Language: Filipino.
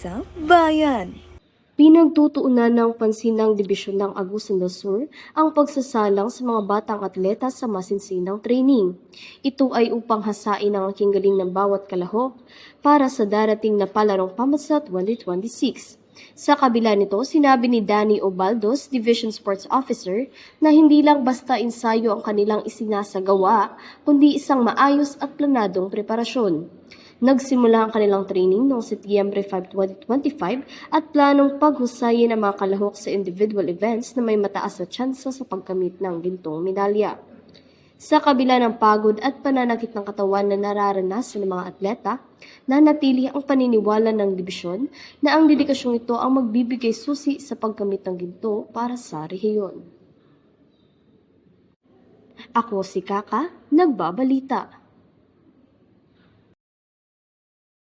sa bayan. Pinagtutuunan ng pansin ng Dibisyon ng Agusan del Sur ang pagsasalang sa mga batang atleta sa masinsinang training. Ito ay upang hasain ang aking galing ng bawat kalahok para sa darating na palarong pamasa 2026. Sa kabila nito, sinabi ni Danny Obaldos, Division Sports Officer, na hindi lang basta ensayo ang kanilang isinasagawa, kundi isang maayos at planadong preparasyon. Nagsimula ang kanilang training noong Setyembre 5, 2025 at planong paghusayin ang mga kalahok sa individual events na may mataas na tsansa sa pagkamit ng gintong medalya. Sa kabila ng pagod at pananakit ng katawan na nararanasan ng mga atleta, nanatili ang paniniwala ng dibisyon na ang dedikasyong ito ang magbibigay susi sa pagkamit ng ginto para sa rehiyon. Ako si Kaka, nagbabalita.